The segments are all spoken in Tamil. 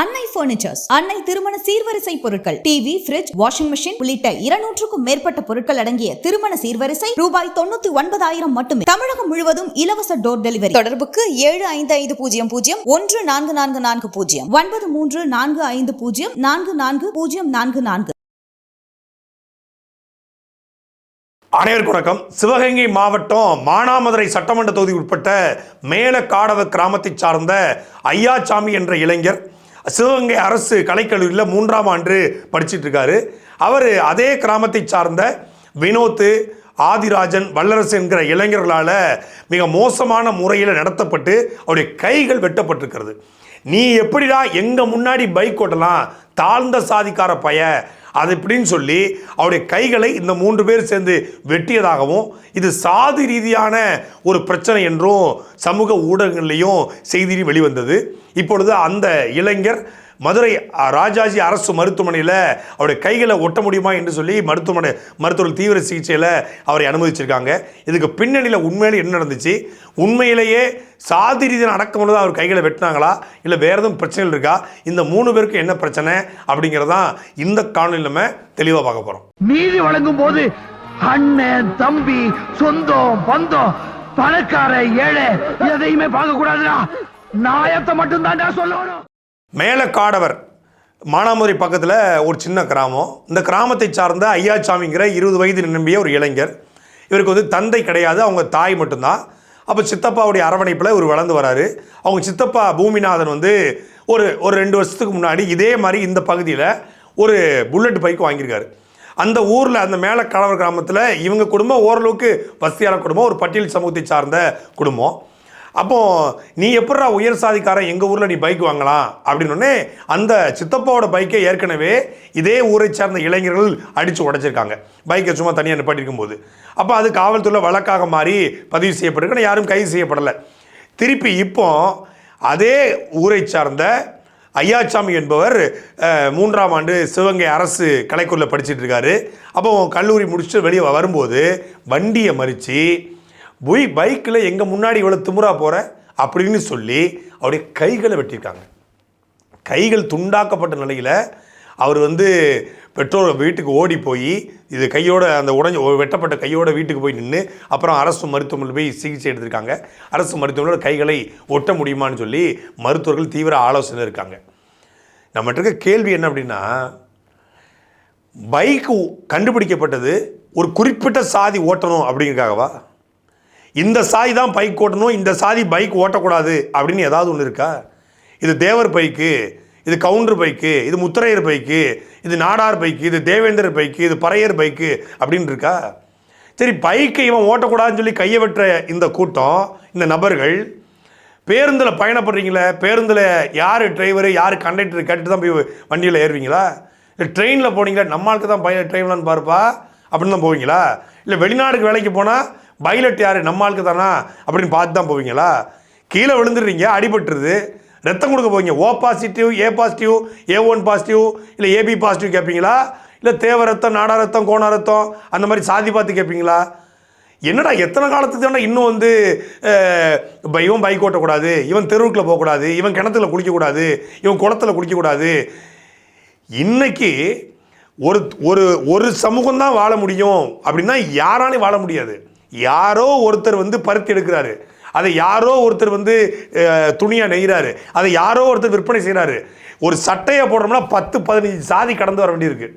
அன்னை பர்னிச்சர்ஸ் அன்னை திருமண சீர்வரிசை பொருட்கள். டிவி ஃபிரிட்ஜ் வாஷிங் மெஷின் உள்ளிட்ட இருநூற்றுக்கும் மேற்பட்ட பொருட்கள் அடங்கிய திருமண சீர்வரிசை ரூபாய் தொண்ணூத்தி ஒன்பதாயிரம் மட்டுமே. தமிழகம் முழுவதும் இலவச டோர் டெலிவரி தொடர்புக்கு ஏழு ஐந்து ஐந்து பூஜ்ஜியம் பூஜ்ஜியம் ஒன்று நான்கு நான்கு நான்கு பூஜ்ஜியம். ஒன்பது மூன்று நான்கு ஐந்து பூஜ்ஜியம் நான்கு நான்கு பூஜ்ஜியம் நான்கு நான்கு. அனைவருக்கும் வணக்கம். சிவகங்கை மாவட்டம் மானாமதுரை சட்டமன்ற தொகுதி உட்பட்ட மேலக்காடவ கிராமத்தை சார்ந்த ஐயாச்சாமி என்ற இளைஞர் சிவகங்கை அரசு கலைக்கல்லூரியில் மூன்றாம் ஆண்டு படிச்சிட்டு இருக்காரு அவர் அதே கிராமத்தைச் சார்ந்த வினோத்து ஆதிராஜன் வல்லரசு என்கிற இளைஞர்களால் மிக மோசமான முறையில் நடத்தப்பட்டு அவருடைய கைகள் வெட்டப்பட்டிருக்கிறது. நீ எப்படிடா எங்கள் முன்னாடி பைக் ஓட்டலாம் தாழ்ந்த சாதிக்கார பய அது இப்படின்னு சொல்லி அவருடைய கைகளை இந்த மூன்று பேர் சேர்ந்து வெட்டியதாகவும் இது சாதி ரீதியான ஒரு பிரச்சனை என்றும் சமூக ஊடகங்கள்லையும் செய்தி வெளிவந்தது. இப்பொழுது அந்த இளைஞர் மதுரை ராஜாஜி அரசு மருத்துவமனையில் அவருடைய கைகளை ஒட்ட முடியுமா என்று சொல்லி மருத்துவமனை மருத்துவர்கள் தீவிர சிகிச்சையில் அவரை அனுமதிச்சிருக்காங்க. இதுக்கு பின்னணியில் உண்மையில என்ன நடந்துச்சு? உண்மையிலேயே சாதி ரீதியான அடக்கம் தான் அவர் கைகளை வெட்டினாங்களா? இல்லை வேறு எதுவும் பிரச்சனைகள் இருக்கா? இந்த மூணு பேருக்கு என்ன பிரச்சனை அப்படிங்கிறதான் இந்த காணொலி நம்ம தெளிவாக பார்க்க போகிறோம் நீதி வழங்கும் போது அண்ணன் தம்பி சொந்தம் பந்தம் பணக்கார ஏழை எதையுமே பார்க்க கூடாதுடா நாயத்தை மட்டும் தான் சொல்லணும். மேலக்காடவர் மானாமதுரை பக்கத்தில் ஒரு சின்ன கிராமம். இந்த கிராமத்தை சார்ந்த ஐயாசாமிங்கிற இருபது வயது நிரம்பிய ஒரு இளைஞர். இவருக்கு வந்து தந்தை கிடையாது அவங்க தாய் மட்டும்தான். அப்போ சித்தப்பாவுடைய அரவணைப்பில் இவர் வளர்ந்து வராரு. அவங்க சித்தப்பா பூமிநாதன் வந்து ஒரு ஒரு ரெண்டு வருஷத்துக்கு முன்னாடி இதே மாதிரி இந்த பகுதியில் ஒரு புல்லட் பைக் வாங்கியிருக்காரு. அந்த ஊரில் அந்த மேலக்காடவர் கிராமத்தில் இவங்க குடும்பம் ஓரளவுக்கு வசதியான குடும்பம் ஒரு பட்டியல் சமூகத்தை சார்ந்த குடும்பம். அப்போது நீ எப்படா உயர் சாதிக்காரன் எங்கள் ஊரில் நீ பைக் வாங்கலாம்? அப்படின்னே அந்த சித்தப்பாவோட பைக்கை ஏற்கனவே இதே ஊரை சார்ந்த இளைஞர்கள் அடித்து உடைச்சிருக்காங்க. பைக்கை சும்மா தனியாக நிப்பாட்டிருக்கும் போது அப்போ அது காவல்துறையில் வழக்காக மாறி பதிவு செய்யப்பட்டிருக்கு ஆனால் யாரும் கைது செய்யப்படலை. திருப்பி இப்போ அதே ஊரை சார்ந்த ஐயாச்சாமி என்பவர் மூன்றாம் ஆண்டு சிவகங்கை அரசு கலைக்கூரில் படிச்சிட்டு இருக்காரு. அப்போ கல்லூரி முடிச்சுட்டு வெளியே வரும்போது வண்டியை மறித்து போய் பைக்கில் எங்கள் முன்னாடி இவ்வளோ திமுறா போகிற அப்படின்னு சொல்லி அவருடைய கைகளை வெட்டியிருக்காங்க. கைகள் துண்டாக்கப்பட்ட நிலையில் அவர் வந்து பெற்றோர் வீட்டுக்கு ஓடி போய் இது கையோட அந்த உடஞ்ச வெட்டப்பட்ட கையோட வீட்டுக்கு போய் நின்று அப்புறம் அரசு மருத்துவமனையில் போய் சிகிச்சை எடுத்திருக்காங்க. அரசு மருத்துவமனையில் கைகளை ஒட்ட முடியுமான்னு சொல்லி மருத்துவர்கள் தீவிர ஆலோசனை இருக்காங்க. நம்மகிட்ட இருக்க கேள்வி என்ன அப்படின்னா பைக்கு கண்டுபிடிக்கப்பட்டது ஒரு குறிப்பிட்ட சாதி ஓட்டணும் அப்படிங்கிறக்காகவா இந்த சாதி தான் பைக் ஓட்டணும் இந்த சாதி பைக் ஓட்டக்கூடாது அப்படின்னு ஏதாவது ஒன்று இருக்கா? இது தேவர் பைக்கு இது கவுண்டர் பைக்கு இது முத்திரையர் பைக்கு இது நாடார் பைக்கு இது தேவேந்தர் பைக்கு இது பறையர் பைக்கு அப்படின்னு இருக்கா? சரி பைக்கை இவன் ஓட்டக்கூடாதுன்னு சொல்லி கையை வெட்டுற இந்த கூட்டம் இந்த நபர்கள் பேருந்தில் பயணப்படுறீங்களே பேருந்தில் யார் டிரைவரு யார் கண்டக்டர் கேட்டுட்டு தான் போய் வண்டியில் ஏறுவீங்களா? இல்லை ட்ரெயினில் போனீங்களா? நம்மளுக்கு தான் பய ட்ரெயின்லான்னு பாருப்பா அப்படின்னு தான் போவீங்களா? இல்லை வெளிநாடுக்கு வேலைக்கு போனால் பைலட் யார்? நம்ம ஆளுக்கு தானா? அப்படின்னு பார்த்து தான் போவீங்களா? கீழே விழுந்துடுறீங்க அடிபட்டுருது. ரத்தம் கொடுக்க போவீங்க. O positive A positive A one positive இல்லை ஏபி பாசிட்டிவ் கேட்பீங்களா இல்லை தேவ ரத்தம் நாடா ரத்தம் கோணா ரத்தம் அந்த மாதிரி சாதி பார்த்து கேட்பீங்களா என்னடா எத்தனை காலத்துக்கு தானே இன்னும் வந்து இவன் பைக் ஓட்டக்கூடாது இவன் தெருவுக்குள்ள போகக்கூடாது இவன் கிணத்துல குளிக்கக்கூடாது இவன் குளத்துல குளிக்கக்கூடாது. இன்னைக்கு ஒரு ஒரு ஒரு சமூகம் தான் வாழ முடியும் அப்படின்னா யாராலையும் வாழ முடியாது. யாரோ ஒருத்தர் வந்து பருத்தி எடுக்கிறாரு. அதை யாரோ ஒருத்தர் வந்து துணியாக நெய்கிறாரு அதை யாரோ ஒருத்தர் விற்பனை செய்கிறாரு ஒரு சட்டையை போடுறோம்னா பத்து பதினஞ்சு சாதி கடந்து வர வேண்டியிருக்கு.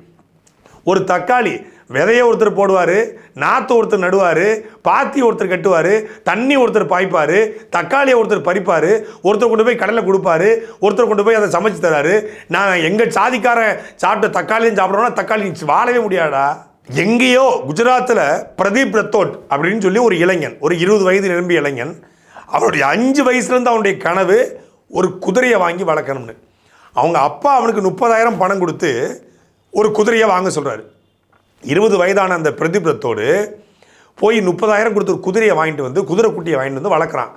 ஒரு தக்காளி விதைய ஒருத்தர் போடுவார் நாற்று ஒருத்தர் நடுவார் பாத்தி ஒருத்தர் கட்டுவார் தண்ணி ஒருத்தர் பாய்ப்பார் தக்காளியை ஒருத்தர் பறிப்பார் ஒருத்தர் கொண்டு போய் கடையில் கொடுப்பாரு ஒருத்தர் கொண்டு போய் அதை சமைச்சு தராரு. நான் எங்கள் சாதிக்காரன் சாப்பிட்ட தக்காளியும் சாப்பிட்றோன்னா தக்காளி வாழவே முடியாடா எங்கேயோ குஜராத்தில் பிரதீப் ரத்தோட் அப்படின்னு சொல்லி ஒரு இளைஞன் ஒரு இருபது வயது நிரம்பிய இளைஞன் அவருடைய அஞ்சு வயசுலேருந்து அவனுடைய கனவு ஒரு குதிரையை வாங்கி வளர்க்கணும்னு. அவங்க அப்பா அவனுக்கு முப்பதாயிரம் பணம் கொடுத்து ஒரு குதிரையை வாங்க சொல்கிறாரு இருபது வயதான அந்த பிரதீப் ரத்தோடு போய் முப்பதாயிரம் கொடுத்து ஒரு குதிரையை வாங்கிட்டு வந்து குதிரை குட்டியை வாங்கிட்டு வந்து வளர்க்குறான்.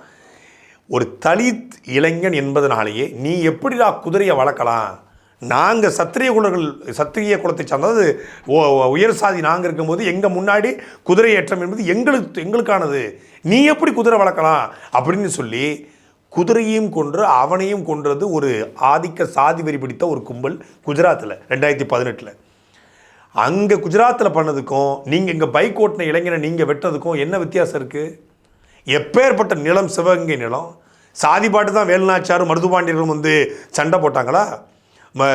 ஒரு தலித் இளைஞன் என்பதனாலேயே நீ எப்படிடா குதிரையை வளர்க்கலாம்? நாங்கள் சத்திரிய குலர்கள் சத்திரிய குலத்தை சார்ந்தது ஓ- உயர் சாதி நாங்கள் இருக்கும்போது எங்கள் முன்னாடி குதிரை ஏற்றம் என்பது எங்களுக்கு எங்களுக்கானது. நீ எப்படி குதிரை வளர்க்கலாம்? அப்படின்னு சொல்லி குதிரையும் கொன்று அவனையும் கொன்றது ஒரு ஆதிக்க சாதி வெறி பிடித்த ஒரு கும்பல் குஜராத்தில் ரெண்டாயிரத்தி பதினெட்டில். அங்கே குஜராத்தில் பண்ணதுக்கும் நீங்கள் இங்கே பைக் ஓட்டின இளைஞரை நீங்கள் வெட்டதுக்கும் என்ன வித்தியாசம் இருக்குது எப்பேற்பட்ட நிலம் சிவகங்கை நிலம்? சாதி பாட்டு தான் வேலுநாச்சாரும் மருதுபாண்டியர்களும் வந்து சண்டை போட்டாங்களா?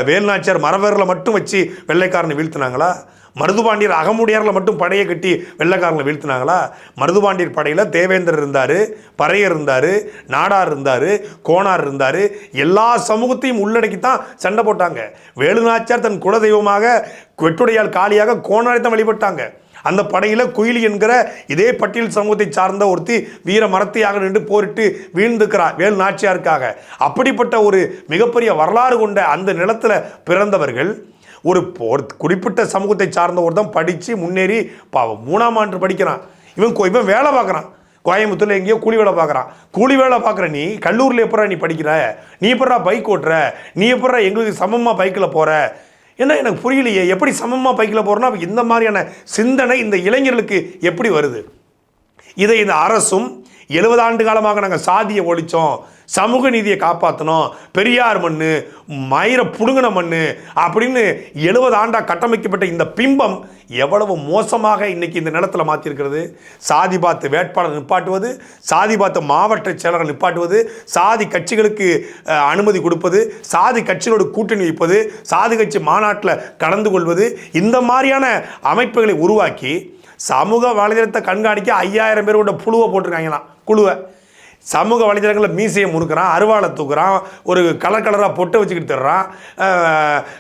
வேல்நாச்சியார் மரவேரில் மட்டும் வச்சு வெள்ளைக்காரனை வீழ்த்தினாங்களா? மருதுபாண்டியர் அகமுடையாரில் மட்டும் படையை கட்டி வெள்ளைக்காரனை வீழ்த்தினாங்களா? மருதுபாண்டியர் படையில் தேவேந்தர் இருந்தார் பறையர் இருந்தார் நாடார் இருந்தார் கோனார் இருந்தார். எல்லா சமூகத்தையும் உள்ளடக்கி தான் சண்டை போட்டாங்க. வேலுநாச்சியார் தன் குலதெய்வமாக வெட்டுடையால் காலியாக கோனாரை தான் வழிபட்டாங்க. அந்த படையில் குயிலி என்கிற இதே பட்டியல் சமூகத்தை சார்ந்த ஒருத்தி வீர மரத்தையாக நின்று போரிட்டு வீழ்ந்துக்கிறார் வேலு நாச்சியாருக்காக. அப்படிப்பட்ட ஒரு மிகப்பெரிய வரலாறு கொண்ட அந்த நிலத்தில் பிறந்தவர்கள் ஒரு குறிப்பிட்ட சமூகத்தை சார்ந்த ஒரு தான் படித்து முன்னேறி பா மூணாம் ஆண்டு படிக்கிறான். இவன் இவன் வேலை பார்க்குறான். கோயம்புத்தூரில் எங்கேயோ கூலி வேலை பார்க்குறான். கூலி வேலை பார்க்குற நீ கல்லூரில் எப்படா நீ படிக்கிற? நீ எப்படா பைக் ஓட்டுற? நீ எப்படா எங்களுக்கு சமமாக பைக்கில் போகிற ஏன்னா எனக்கு புரியலையே எப்படி சமமாக பைக்கில் போகிறோன்னா இந்த மாதிரியான சிந்தனை இந்த இளைஞர்களுக்கு எப்படி வருது? இதை இந்த அரசும் எழுபது ஆண்டு காலமாக நாங்கள் சாதியை ஒழித்தோம் சமூக நீதியை காப்பாற்றணும் பெரியார் மண் மயிர புடுங்கின மண் அப்படின்னு எழுபது ஆண்டாக கட்டமைக்கப்பட்ட இந்த பிம்பம் எவ்வளவு மோசமாக இன்னைக்கு இந்த நிலத்தில் மாற்றிருக்கிறது சாதி பார்த்து வேட்பாளர் நிப்பாட்டுவது சாதி பார்த்து மாவட்ட செயலரை நிப்பாட்டுவது சாதி கட்சிகளுக்கு அனுமதி கொடுப்பது சாதி கட்சிகளோடு கூட்டணி வைப்பது சாதி கட்சி மாநாட்டில் கலந்து கொள்வது இந்த மாதிரியான அமைப்புகளை உருவாக்கி சமூக வலைதளத்தை கண்காணிக்க ஐயாயிரம் பேர் கொண்ட புழுவை போட்டிருக்காங்களாம். குழுவை. சமூக வலைதளங்களில் மீசையை முறுக்கிறான் அருவாளை தூக்குறான் ஒரு கலர் கலராக பொட்டை வச்சுக்கிட்டு தர்றான்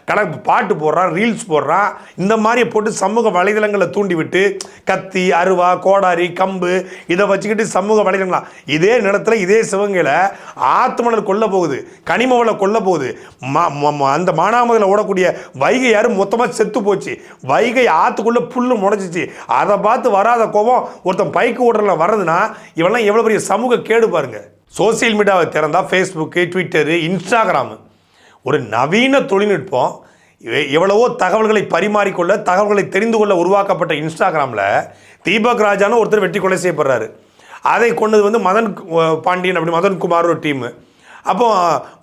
கல பாட்டு போடுறான் ரீல்ஸ் போடுறான். இந்த மாதிரி போட்டு சமூக வலைதளங்களை தூண்டிவிட்டு கத்தி அருவா கோடாரி கம்பு இதை வச்சுக்கிட்டு சமூக வலைதளங்களா? இதே நிலத்தில் இதே சிவங்கையில் ஆத்துமணல் கொல்ல போகுது கனிம கொல்ல போகுது. ம- ம- அந்த மானாமதில் ஓடக்கூடிய வைகை யாரும் மொத்தமாக செத்து போச்சு. வைகை ஆற்றுக்குள்ளே புல்லு முளைச்சிச்சு. அதை பார்த்து வராத கோபம் ஒருத்தன் பைக்கு ஓடுறல வர்றதுன்னா இவெல்லாம் எவ்வளோ பெரிய சமூக கேடு பாருங்க. சோசியல் மீடியாவை திறந்தால் ஃபேஸ்புக்கு ட்விட்டரு இன்ஸ்டாகிராமு ஒரு நவீன தொழில்நுட்பம். எவ்வளவோ தகவல்களை பரிமாறிக்கொள்ள தகவல்களை தெரிந்து கொள்ள உருவாக்கப்பட்ட இன்ஸ்டாகிராமில் தீபக் ராஜான்னு ஒருத்தர் வெட்டி கொலை செய்யப்படுறாரு. அதை கொண்டது வந்து மதன் பாண்டியன் அப்படி மதன்குமார் ஒரு டீமு அப்போ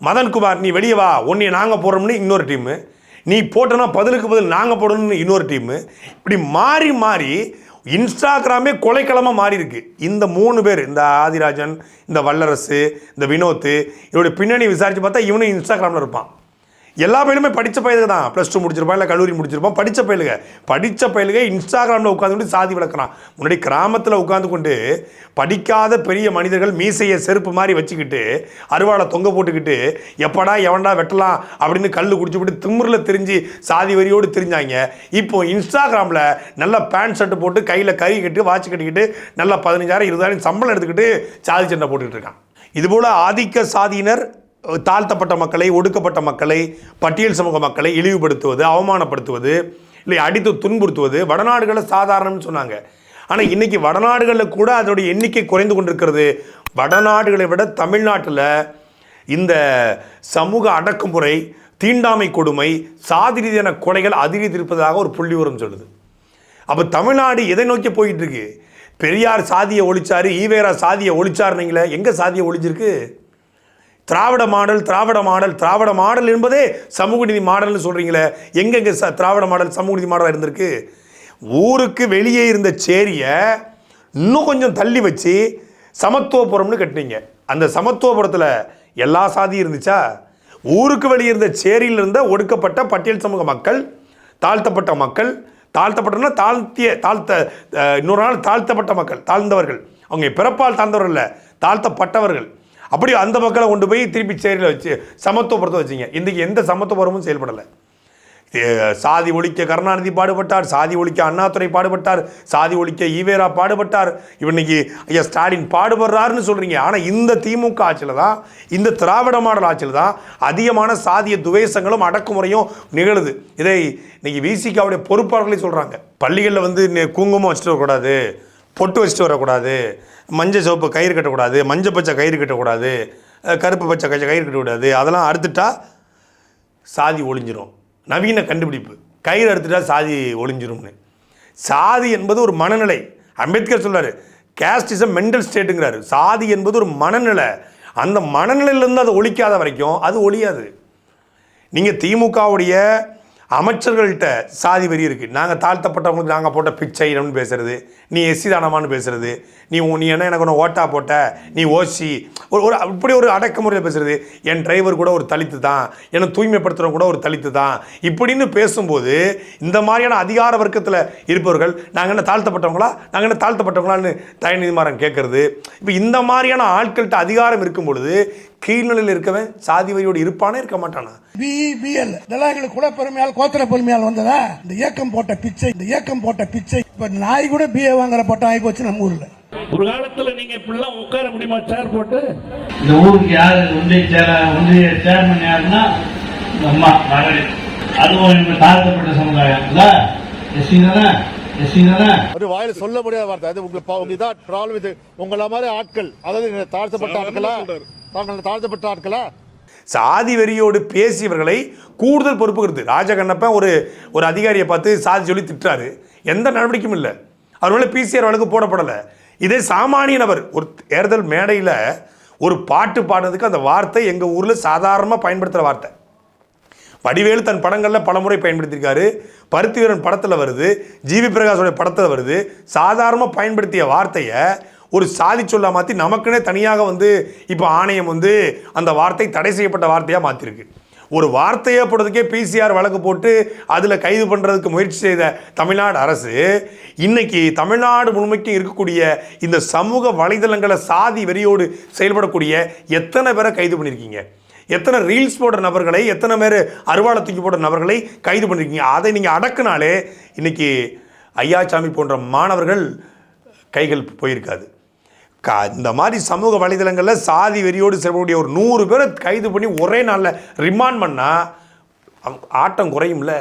மதன்குமார் நீ வெளியே வா உன்னைய நாங்கள் போடுறோம்னு இன்னொரு டீமு நீ போட்டோன்னா பதிலுக்கு பதில் நாங்கள் போடணும்னு இன்னொரு டீமு இப்படி மாறி மாறி இன்ஸ்டாகிராமே கொலைக்களமாக மாறி இருக்கு இந்த மூணு பேர் இந்த ஆதிராஜன் இந்த வல்லரசு இந்த வினோத்து இவருடைய பின்னணி விசாரித்து பார்த்தா இவனும் இன்ஸ்டாகிராமில் இருப்பான். எல்லா பயிலுமே படித்த பயிலுக தான். ப்ளஸ் டூ முடிச்சிருப்பான் இல்லை கல்லூரி முடிச்சிருப்பான் படித்த பயிலுக. படித்த பயிலுக இன்ஸ்டாகிராமில் உட்காந்துட்டு சாதி விளக்குறான். முன்னாடி கிராமத்தில் உட்காந்து கொண்டு படிக்காத பெரிய மனிதர்கள் மீசையை செருப்பு மாதிரி வச்சுக்கிட்டு அருவாளை தொங்க போட்டுக்கிட்டு எப்படா எவன்டா வெட்டலாம் அப்படின்னு கல் குடிச்சுவிட்டு திமிரில் திரிஞ்சு சாதி வரியோடு திரிஞ்சாங்க. இப்போ இன்ஸ்டாகிராமில் நல்ல பேண்ட் ஷர்ட் போட்டு கையில் கறி கட்டி வாட்ச் கட்டிக்கிட்டு நல்லா பதினஞ்சாயிரம் இருபதாயிரம் சம்பளம் எடுத்துக்கிட்டு சாதி சண்டை போட்டுக்கிட்டு இருக்கான். இதுபோல் ஆதிக்க சாதியினர் தாழ்த்தப்பட்ட மக்களை ஒடுக்கப்பட்ட மக்களை பட்டியல் சமூக மக்களை இழிவுபடுத்துவது அவமானப்படுத்துவது இல்லை அடித்து துன்புறுத்துவது வடநாடுகளில் சாதாரணம்னு சொன்னாங்க. ஆனால் இன்னைக்கு வடநாடுகளில் கூட அதனுடைய எண்ணிக்கை குறைந்து கொண்டிருக்கிறது. வடநாடுகளை விட தமிழ்நாட்டில் இந்த சமூக அடக்குமுறை தீண்டாமை கொடுமை சாதி ரீதியான கொலைகள் அதிகரித்திருப்பதாக ஒரு புள்ளிவரம் சொல்லுது. அப்போ தமிழ்நாடு எதை நோக்கி போயிட்டு இருக்கு? பெரியார் சாதியை ஒழிச்சாரு ஈவேரா சாதியை ஒழிச்சாருனீங்களே எங்கே சாதியை ஒழிஞ்சிருக்கு? Dravida model Dravida model Dravida model என்பதே சமூக நீதி மாடல்னு சொல்கிறீங்களே எங்கெங்கே ச திராவிட மாடல் சமூக நீதி மாடலாக இருந்திருக்கு? ஊருக்கு வெளியே இருந்த சேரியை இன்னும் கொஞ்சம் தள்ளி வச்சு சமத்துவபுரம்னு கட்டினீங்க. அந்த சமத்துவபுரத்தில் எல்லா சாதியும் இருந்துச்சா? ஊருக்கு வெளியே இருந்த சேரியில் இருந்த ஒடுக்கப்பட்ட பட்டியல் சமூக மக்கள் தாழ்த்தப்பட்ட மக்கள் தாழ்த்தப்பட்டனா தாழ்த்திய தாழ்த்த இன்னொரு நாள் தாழ்த்தப்பட்ட மக்கள் தாழ்ந்தவர்கள். அவங்க பிறப்பால் தாழ்ந்தவர்கள் இல்லை தாழ்த்தப்பட்டவர்கள். அப்படி அந்த மக்களை கொண்டு போய் திருப்பி சேரியில் வச்சு சமத்துவபுரத்தை வச்சிங்க. இன்றைக்கி எந்த சமத்துவபுரமும் செயல்படலை. சாதி ஒழிக்க கருணாநிதி பாடுபட்டார் சாதி ஒழிக்க அண்ணாதுரை பாடுபட்டார் சாதி ஒழிக்க ஈவேரா பாடுபட்டார். இவன் இன்னைக்கு ஐயா ஸ்டாலின் பாடுபடுறாருன்னு சொல்கிறீங்க ஆனால் இந்த திமுக ஆட்சியில் தான் இந்த திராவிட மாடல் ஆட்சியில் தான் அதிகமான சாதிய துவேஷங்களும் அடக்குமுறையும் நிகழுது. இதை இன்னைக்கு விசிகாவுடைய பொறுப்பாளர்களே சொல்கிறாங்க பள்ளிகளில் வந்து குங்குமம் வச்சுட்டு வரக்கூடாது பொட்டு வச்சுட்டு வரக்கூடாது. மஞ்சள் சிவப்பு கயிறு கட்டக்கூடாது மஞ்சள் பச்சை கயிறு கட்டக்கூடாது கருப்பு பச்சை கச்சை கயிறு கட்டக்கூடாது அதெல்லாம் அறுத்துட்டா சாதி ஒளிஞ்சிரும். நவீன கண்டுபிடிப்பு. கயிறு அறுத்துட்டா சாதி ஒளிஞ்சிரும்னு. சாதி என்பது ஒரு மனநிலை. அம்பேத்கர் சொல்கிறார் கேஸ்ட் இஸ் அ மென்டல் ஸ்டேட்டுங்கிறாரு சாதி என்பது ஒரு மனநிலை. அந்த மனநிலையிலேருந்து அது ஒழிக்காத வரைக்கும் அது ஒழியாது. நீங்கள் திமுகவுடைய அமைச்சர்கள்ட்ட சாதி வரி இருக்குது நாங்கள் தாழ்த்தப்பட்டவங்களுக்கு நாங்கள் போட்ட பிச்சைன்னு பேசுறது. நீ எஸ்சி தானமான்னு பேசுறது. நீ நீ என்ன எனக்கு ஒன்று ஓட்டா போட்ட. நீ ஓசி. ஒரு ஒரு இப்படி ஒரு அடக்குமுறையில் பேசுறது. என் டிரைவர் கூட ஒரு தலித்து தான். என்னை தூய்மைப்படுத்துகிறவங்க கூட ஒரு தலித்து தான். இப்படின்னு பேசும்போது இந்த மாதிரியான அதிகார வர்க்கத்தில் இருப்பவர்கள் நாங்கள் என்ன தாழ்த்தப்பட்டவங்களா? நாங்கள் என்ன தாழ்த்தப்பட்டவங்களான்னு தயநீதிமாறன் கேட்குறது இப்போ இந்த மாதிரியான ஆட்கள்கிட்ட அதிகாரம் இருக்கும் பொழுது கீழ்நிலையில் இருக்கவன் சாதி வரியோடு இருப்பானே இருக்க மாட்டானா? பிஇபிஎல் இதெல்லாம் எங்களுக்கு குல பெருமையால் கோத்திர பெருமையால் வந்ததா? இந்த இயக்கம் போட்ட பிச்சை இந்த இயக்கம் போட்ட பிச்சை. இப்ப நாய் கூட பிஏ வாங்குற பட்டம் ஆகி போச்சு நம்ம ஊர்ல. ஒரு காலத்துல நீங்க இப்படிலாம் உட்கார முடியுமா சேர் போட்டு? இந்த ஊருக்கு யாரு ஒன்றிய சேர ஒன்றிய சேர்மன் யாருன்னா அம்மா மகளிர் அதுவும் இவங்க தாழ்த்தப்பட்ட சமுதாயம். எஸ்சி தானே? வாயில சொல்ல முடியாத வார்த்தை. அது உங்களுக்கு ப்ராப்ளம் இது உங்கள மாதிரி ஆட்கள். அதாவது தாழ்த்தப்பட்ட ஆட்களா? தாங்கள் தாழ்த்தப்பட்ட ஆட்களா? சாதி வெறியோடு பேசியவர்களை கூடுதல் பொறுப்புகிறது. ராஜகண்ணப்பன் ஒரு ஒரு அதிகாரியை பார்த்து சாதி சொல்லி திட்டுறாரு. எந்த நடவடிக்கையும் இல்லை. அவர் மேலே பிசிஆர் வழக்கு போடப்படலை. இதே சாமானிய நபர் ஒரு தேர்தல் மேடையில் ஒரு பாட்டு பாடுறதுக்கு அந்த வார்த்தை எங்கள் ஊரில் சாதாரணமாக பயன்படுத்துகிற வார்த்தை. வடிவேலு தன் படங்களில் பலமுறை பயன்படுத்தியிருக்காரு. பருத்தி வீரன் படத்தில் வருது. ஜிவி பிரகாஷோட படத்தில் வருது. சாதாரணமாக பயன்படுத்திய வார்த்தையை ஒரு சாதி சொல்ல மாற்றி நமக்குன்னே தனியாக வந்து இப்போ ஆணையம் வந்து அந்த வார்த்தை தடை செய்யப்பட்ட வார்த்தையாக மாற்றிருக்கு ஒரு வார்த்தையை போடுறதுக்கே பிசிஆர் வழக்கு போட்டு அதில் கைது பண்ணுறதுக்கு முயற்சி செய்த தமிழ்நாடு அரசு இன்னைக்கு தமிழ்நாடு முழுமைக்கும் இருக்கக்கூடிய இந்த சமூக வலைதளங்களை சாதி வெறியோடு செயல்படக்கூடிய எத்தனை பேரை கைது பண்ணியிருக்கீங்க எத்தனை ரீல்ஸ் போடுற நபர்களை எத்தனை பேர் அருவாளை தூக்கி போடுற நபர்களை கைது பண்ணியிருக்கீங்க அதை நீங்கள் அடக்குனாலே இன்னைக்கு ஐயாச்சாமி போன்ற மாணவர்கள் கைகள் போயிருக்காது. கா இந்த மாதிரி சமூக வலைதளங்களில் சாதி வெறியோடு செல்லக்கூடிய ஒரு நூறு பேரை கைது பண்ணி ஒரே நாளில் ரிமாண்ட் பண்ணால் ஆட்டம் குறையும்ல?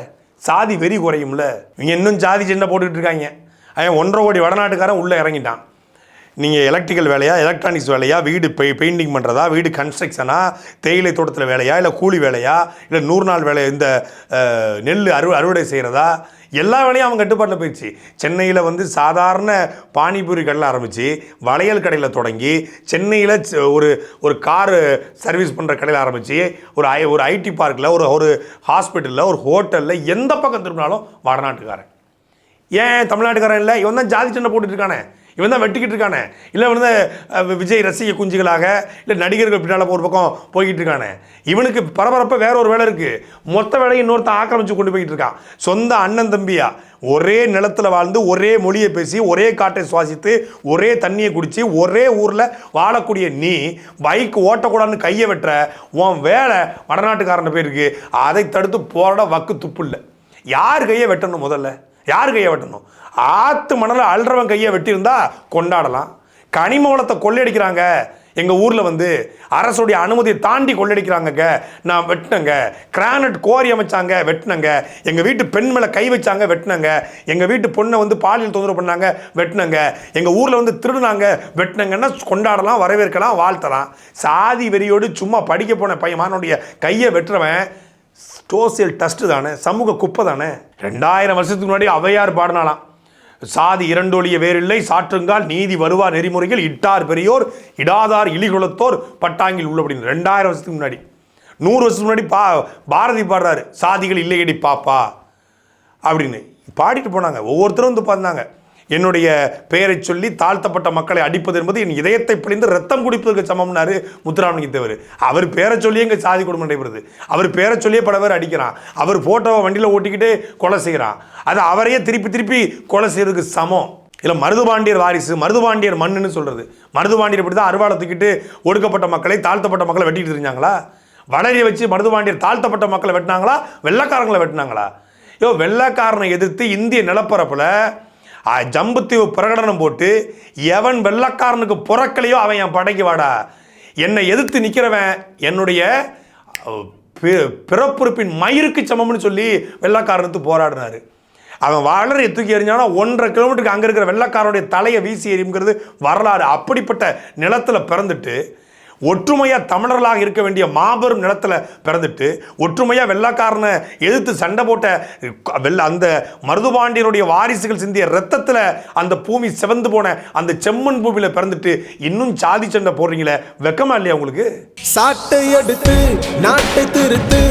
சாதி வெறி குறையும்ல? இவங்க இன்னும் ஜாதி சின்ன போட்டுக்கிட்டு இருக்காங்க. அவன் ஒன்றரை கோடி வடநாட்டுக்காரன் உள்ளே இறங்கிட்டான். நீங்கள் எலக்ட்ரிக்கல் வேலையா எலக்ட்ரானிக்ஸ் வேலையா வீடு பெய் பெயிண்டிங் பண்ணுறதா வீடு கன்ஸ்ட்ரக்ஷனா தேயிலை தோட்டத்தில் வேலையா இல்லை கூலி வேலையா இல்லை நூறு நாள் வேலை இந்த நெல் அறு அறுவடை செய்கிறதா எல்லா வேலையும் அவன் கட்டுப்பாட்டில் போயிடுச்சு. சென்னையில் வந்து சாதாரண பானிபூரி கடையில் ஆரம்பித்து வளையல் கடையில் தொடங்கி சென்னையில் ஒரு ஒரு காரு சர்வீஸ் பண்ணுற கடையில் ஆரம்பித்து ஒரு ஐ ஒரு ஐடி பார்க்கில் ஒரு ஒரு ஹாஸ்பிட்டலில் ஒரு ஹோட்டலில் எந்த பக்கம் திரும்பினாலும் வடநாட்டுக்காரன். ஏன் தமிழ்நாட்டுக்காரன் இல்லை? இவன் தான் ஜாதி சண்டை போட்டுட்டு இருக்கானே. இவன் தான் வெட்டிக்கிட்டு இருக்கானே. இல்லை இவன் தான் விஜய் ரசிக குஞ்சுகளாக இல்லை நடிகர்கள் பின்னால் ஒரு பக்கம் போய்கிட்டு இருக்கானே. இவனுக்கு பரபரப்பாக வேற ஒரு வேலை இருக்குது மொத்த வேலையை இன்னொருத்தன் ஆக்கிரமிச்சு கொண்டு போய்கிட்டு இருக்கான். சொந்த அண்ணன் தம்பியா? ஒரே நிலத்தில் வாழ்ந்து ஒரே மொழியை பேசி ஒரே காட்டை சுவாசித்து ஒரே தண்ணியை குடித்து ஒரே ஊரில் வாழக்கூடிய நீ பைக் ஓட்டக்கூடாதுன்னு கையை வெட்டுற உன் வேலை வடநாட்டுக்காரன் போயிருக்கு. அதை தடுத்து போராட வக்கு துப்பு இல்லை. யார் கையை வெட்டணும் முதல்ல? யார் கையை வெட்டணும்? ஆத்து மணலில் அல்றவன் கையை வெட்டியிருந்தா கொண்டாடலாம். கனிம வளத்தை கொள்ளையடிக்கிறாங்க. எங்கள் ஊரில் வந்து அரசுடைய அனுமதியை தாண்டி கொள்ளடிக்கிறாங்கங்க நான் வெட்டினங்க. கிரானைட் கோரி அமைச்சாங்க வெட்டினங்க. எங்கள் வீட்டு பெண் மேலே கை வச்சாங்க வெட்டினங்க. எங்கள் வீட்டு பொண்ணை வந்து பாலியல் தொந்தரவு பண்ணாங்க வெட்டினங்க. எங்கள் ஊரில் வந்து திருடுனாங்க வெட்டினங்கன்னா கொண்டாடலாம் வரவேற்கலாம் வாழ்த்தலாம். சாதி வெறியோடு சும்மா படிக்க போன பையன் மானுடைய கையை வெட்டுறவன் சோசியல் டஸ்ட்டு தானே சமூக குப்பை தானே. ரெண்டாயிரம் வருஷத்துக்கு முன்னாடி அவையார் பாடினாலாம். சாதி இரண்டொழிய வேறில்லை. சாற்றுங்கால் நீதி வருவார் நெறிமுறைகள் இட்டார் பெரியோர் இடாதார் இழிகுலத்தோர் பட்டாங்கில் உள்ள அப்படின்னு ரெண்டாயிரம் வருஷத்துக்கு முன்னாடி. நூறு வருஷத்துக்கு முன்னாடி பா பாரதி பாடுறாரு. சாதிகள் இல்லையடி பாப்பா. அப்படின்னு. பாடிட்டு போனாங்க. ஒவ்வொருத்தரும் வந்து பார்த்தாங்க என்னுடைய பெயரை சொல்லி தாழ்த்தப்பட்ட மக்களை அடிப்பது என்பது என் இதயத்தை பிழிந்து ரத்தம் குடிப்பதற்கு சமம்னாரு முத்துராமலிங்க தேவர். அவர் பேரை சொல்லி இங்கே சாதி குடும்பம் நடைபெறுது. அவர் பேரை சொல்லியே பல பேர் அடிக்கிறான். அவர் போட்டோவை வண்டியில் ஓட்டிக்கிட்டு கொலை செய்கிறான். அது அவரையே திருப்பி திருப்பி கொலை செய்யறதுக்கு சமம். இல்லை மருதுபாண்டியர் வாரிசு மருதுபாண்டியர் மண்ணுன்னு சொல்கிறது மருதுபாண்டியர் இப்படி தான் அருவாளத்துக்கிட்டு ஒடுக்கப்பட்ட மக்களை தாழ்த்தப்பட்ட மக்களை வெட்டிட்டு தெரிஞ்சாங்களா வளரிய வச்சு மருதுபாண்டியர் தாழ்த்தப்பட்ட மக்களை வெட்டினாங்களா? வெள்ளைக்காரங்களை வெட்டினாங்களா? ஐயோ வெள்ளைக்காரனை எதிர்த்து இந்திய நிலப்பரப்பில் ஜம்புத்தீவு பிரகடனம் போட்டு எவன் வெள்ளக்காரனுக்கு புறக்கலையோ அவன் என் படைக்கு வாடா. என்னை எதிர்த்து நிற்கிறவன் என்னுடைய பிறப்புறுப்பின் மயிருக்கு சமம்னு சொல்லி வெள்ளக்காரனுக்கு போராடினார். அவன் வளரை தூக்கி எறிஞ்சானா ஒன்றரை கிலோமீட்டருக்கு அங்கே இருக்கிற வெள்ளக்காரனுடைய தலையை வீசி எறியுங்கிறது வரலாறு. அப்படிப்பட்ட நிலத்தில் பிறந்துட்டு ஒற்றுமையாக தமிழர்களாக இருக்க வேண்டிய மாபெரும் நிலத்துல பிறந்துட்டு ஒற்றுமையாக வெள்ளக்காரனை எதிர்த்து சண்டை போட்ட வெள்ள அந்த மருதுபாண்டியனுடைய வாரிசுகள் சிந்திய ரத்தத்தில் அந்த பூமி சிவந்து போன அந்த செம்மண் பூமியில் பிறந்துட்டு இன்னும் சாதி சண்டை போடுறீங்களே வெக்கமா இல்லையா உங்களுக்கு? சாட்டை எடுத்து நாட்டை திருத்து